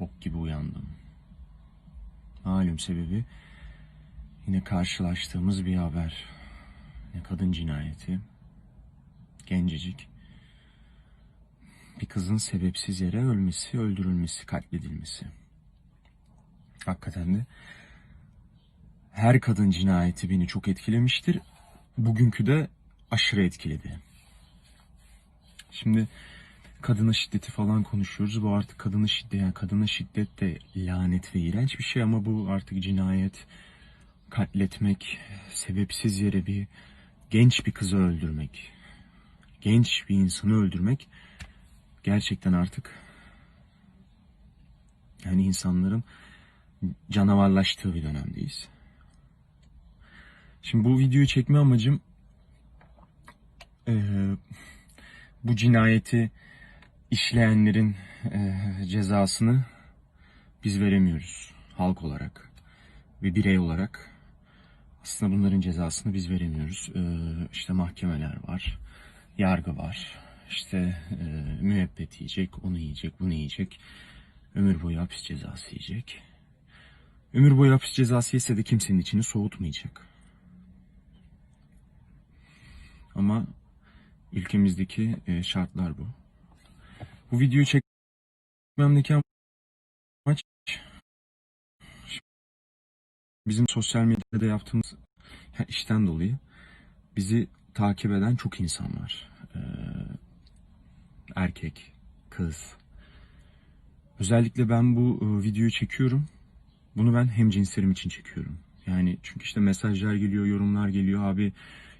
bok gibi uyandım. Malum sebebi yine karşılaştığımız bir haber. Yine kadın cinayeti. Gencecik. Bir kızın sebepsiz yere ölmesi, öldürülmesi, katledilmesi. Hakikaten de her kadın cinayeti beni çok etkilemiştir. Bugünkü de aşırı etkiledi. Şimdi kadına şiddeti falan konuşuyoruz. Bu artık kadına şiddet, yani kadına şiddet de lanet ve iğrenç bir şey ama bu artık cinayet, katletmek, sebepsiz yere bir genç bir kızı öldürmek, genç bir insanı öldürmek gerçekten artık yani insanların canavarlaştığı bir dönemdeyiz. Şimdi bu videoyu çekme amacım eee, bu cinayeti işleyenlerin eee, cezasını biz veremiyoruz halk olarak ve birey olarak. Aslında bunların cezasını biz veremiyoruz. Eee işte mahkemeler var, yargı var. İşte eee müebbet yiyecek, onu yiyecek, bunu yiyecek. Ömür boyu hapis cezası yiyecek. Ömür boyu hapis cezası yese de kimsenin içini soğutmayacak. Ama ülkemizdeki e, şartlar bu. Bu videoyu çekmemdeki amaç bizim sosyal medyada yaptığımız işten dolayı bizi takip eden çok insan var. Ee, erkek, kız. Özellikle ben bu e, videoyu çekiyorum. Bunu ben hem cinslerim için çekiyorum. Yani çünkü işte mesajlar geliyor, yorumlar geliyor. Abi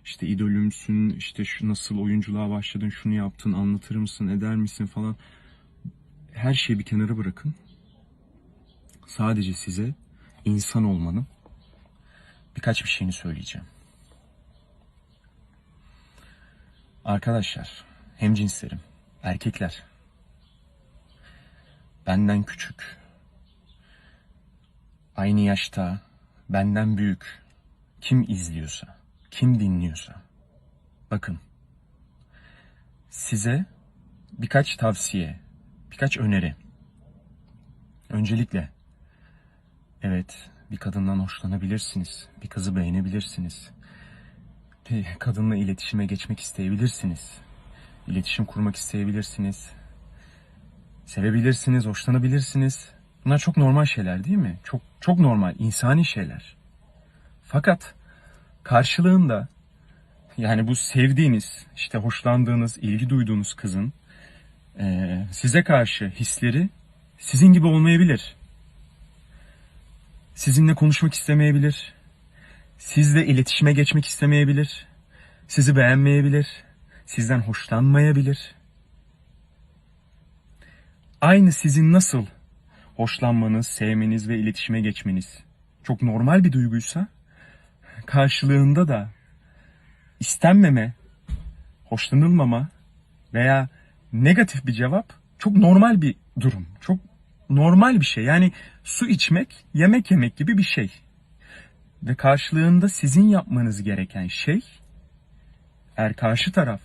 işte idolümsün, işte şu nasıl oyunculuğa başladın, şunu yaptın, anlatır mısın, eder misin falan. Her şeyi bir kenara bırakın. Sadece size insan olmanın birkaç bir şeyini söyleyeceğim. Arkadaşlar, hem cinslerim, erkekler, benden küçük, aynı yaşta, benden büyük, kim izliyorsa, kim dinliyorsa, bakın, size birkaç tavsiye, birkaç öneri. Öncelikle, evet bir kadından hoşlanabilirsiniz, bir kızı beğenebilirsiniz, bir kadınla iletişime geçmek isteyebilirsiniz, iletişim kurmak isteyebilirsiniz, sevebilirsiniz, hoşlanabilirsiniz. Bunlar çok normal şeyler değil mi? Çok çok normal, insani şeyler. Fakat karşılığında yani bu sevdiğiniz, işte hoşlandığınız, ilgi duyduğunuz kızın eee, size karşı hisleri sizin gibi olmayabilir. Sizinle konuşmak istemeyebilir. Sizle iletişime geçmek istemeyebilir. Sizi beğenmeyebilir. Sizden hoşlanmayabilir. Aynı sizin nasıl hoşlanmanız, sevmeniz ve iletişime geçmeniz çok normal bir duyguysa karşılığında da istenmeme, hoşlanılmama veya negatif bir cevap çok normal bir durum. Çok normal bir şey. Yani su içmek, yemek yemek gibi bir şey. Ve karşılığında sizin yapmanız gereken şey eğer karşı taraf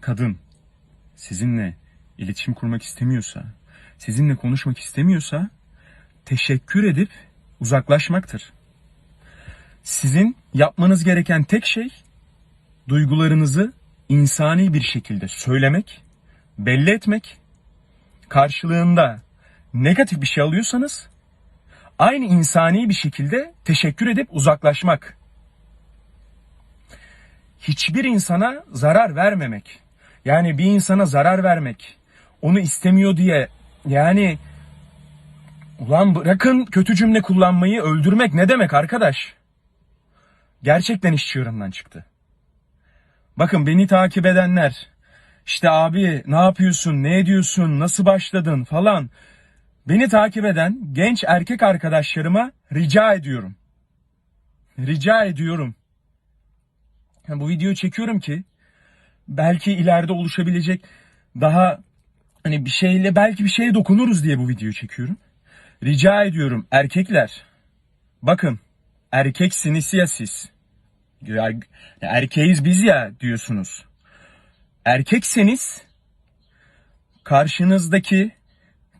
kadın sizinle iletişim kurmak istemiyorsa, sizinle konuşmak istemiyorsa teşekkür edip uzaklaşmaktır. Sizin yapmanız gereken tek şey duygularınızı insani bir şekilde söylemek, belli etmek, karşılığında negatif bir şey alıyorsanız aynı insani bir şekilde teşekkür edip uzaklaşmak. Hiçbir insana zarar vermemek. Yani bir insana zarar vermek, onu istemiyor diye yani ulan bırakın kötü cümle kullanmayı öldürmek ne demek arkadaş? Gerçekten iş çığırından çıktı. Bakın beni takip edenler işte abi ne yapıyorsun, ne ediyorsun, nasıl başladın falan. Beni takip eden genç erkek arkadaşlarıma rica ediyorum. Rica ediyorum. Yani bu videoyu çekiyorum ki belki ileride oluşabilecek daha hani bir şeyle belki bir şeye dokunuruz diye bu videoyu çekiyorum. Rica ediyorum erkekler. Bakın erkeksiniz ya siz. Erkeğiz biz ya diyorsunuz. Erkekseniz karşınızdaki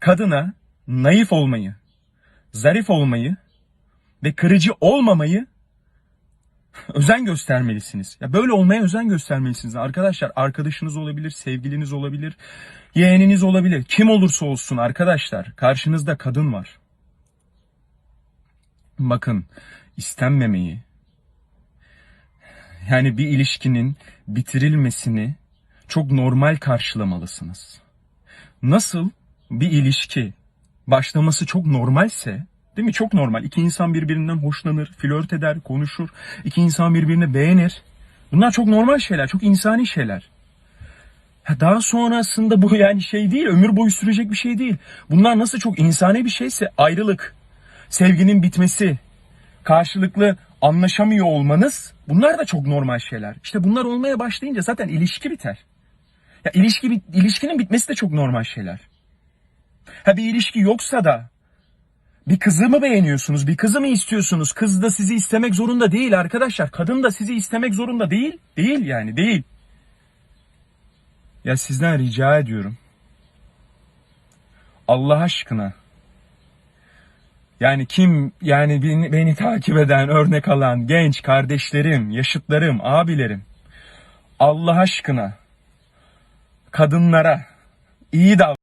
kadına naif olmayı, zarif olmayı ve kırıcı olmamayı özen göstermelisiniz. Ya böyle olmaya özen göstermelisiniz arkadaşlar. Arkadaşınız olabilir, sevgiliniz olabilir, yeğeniniz olabilir. Kim olursa olsun arkadaşlar. Karşınızda kadın var. Bakın istenmemeyi yani bir ilişkinin bitirilmesini çok normal karşılamalısınız. Nasıl bir ilişki başlaması çok normalse, değil mi? Çok normal. İki insan birbirinden hoşlanır, flört eder, konuşur. İki insan birbirini beğenir. Bunlar çok normal şeyler, çok insani şeyler. Ha daha sonrasında bu yani şey değil, ömür boyu sürecek bir şey değil. Bunlar nasıl çok insani bir şeyse ayrılık, sevginin bitmesi, karşılıklı anlaşamıyor olmanız bunlar da çok normal şeyler. İşte bunlar olmaya başlayınca zaten ilişki biter. Ya ilişki ilişkinin bitmesi de çok normal şeyler. Ha bir ilişki yoksa da bir kızı mı beğeniyorsunuz? Bir kızı mı istiyorsunuz? Kız da sizi istemek zorunda değil arkadaşlar. Kadın da sizi istemek zorunda değil. Değil yani değil. Ya sizden rica ediyorum. Allah aşkına. Yani kim yani beni, beni takip eden, örnek alan genç kardeşlerim, yaşıtlarım, abilerim. Allah aşkına kadınlara iyi davranın.